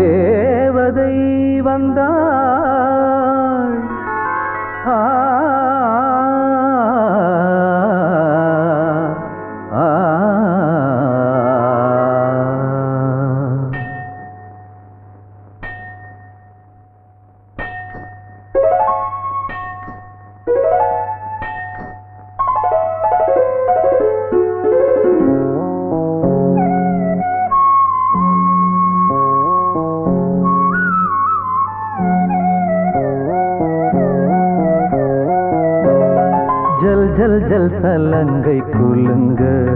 தேவதை வந்தாள். ஆ ஜல் ஜல் ஜல் சலங்கை குலுங்க.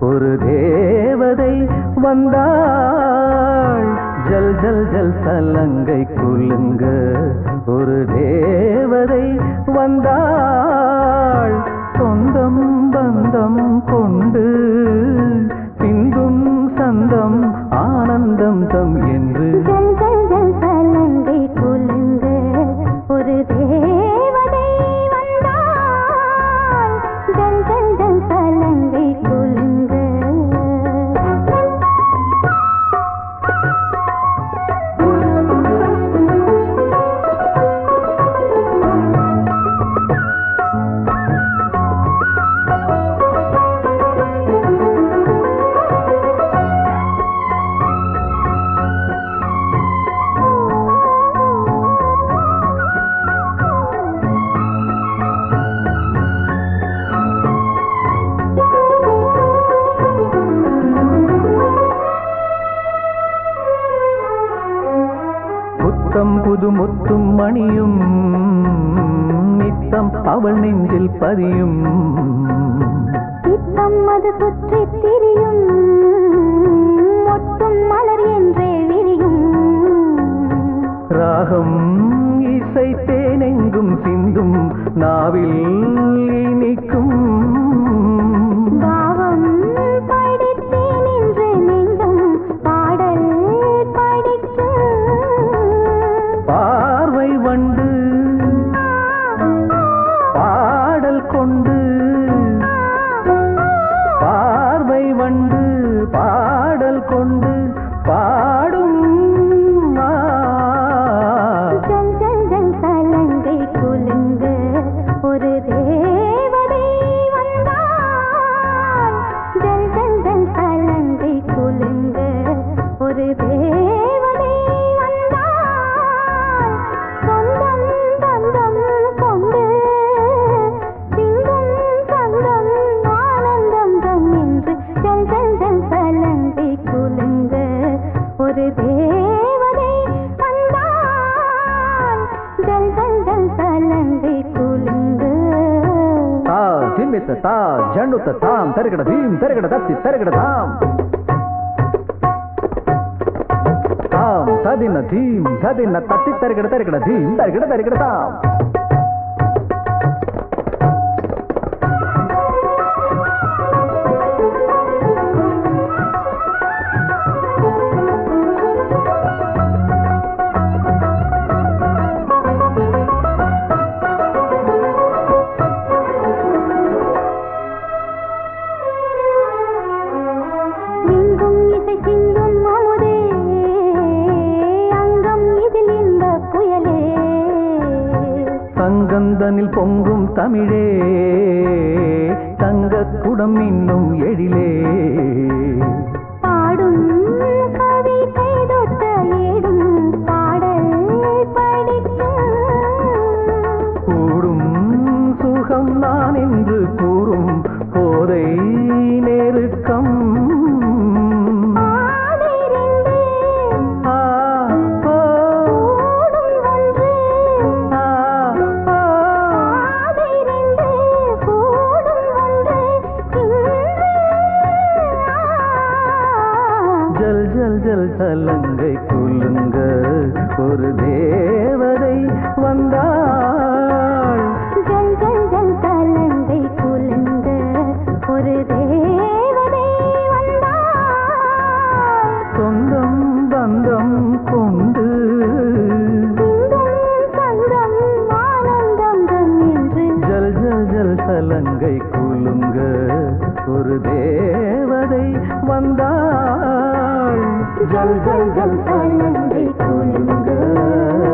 ஒரு தேவதை வந்தாள். ஜல் ஜல் ஜல் சலங்கை குலுங்க. ஒரு தேவதை வந்தாள். சொந்தம் பந்தம் முத்தம் புது முத்தும் மணியும் நித்தம் அவள் நெஞ்சில் பதியும். சித்தம் அது சுற்றித் திரியும் மொட்டும் மலர் என்றே விரியும். ராகம் இசை தேனெங்கும் சிந்தும் நாவில் இனிக்கும் கொண்டு ತಿಮ್ಮಿತ್ತ ಜಂಡು ತತಾಂ ತೆರಗಡ ಭೀಮ್, ತೆರಗಡ ದತ್ತಿ, ತೆರಗಡ ತಾಂ ತಾಂ, ತದಿನ ಧೀಮ್, ತದಿನ ತತ್ತಿ, ತೆರಗಡ ತೆರಗಡ ಧೀಮ್, ತೆರಗಡ ತೆರಗಡ ತಾಂ தங்கந்தனில் பொங்கும் தமிழே தங்க குடம் இன்னும் எழிலே. பாடும் கூடும் சுகம் நான் என்று கூறும் போதை ஜல் ஜல் ஜல் சலங்கை குலுங்க ஒரு தேவதை வந்தாள். தேவதை வந்தாள். ஜல் ஜல் ஜல் தாய் குலுங்கள்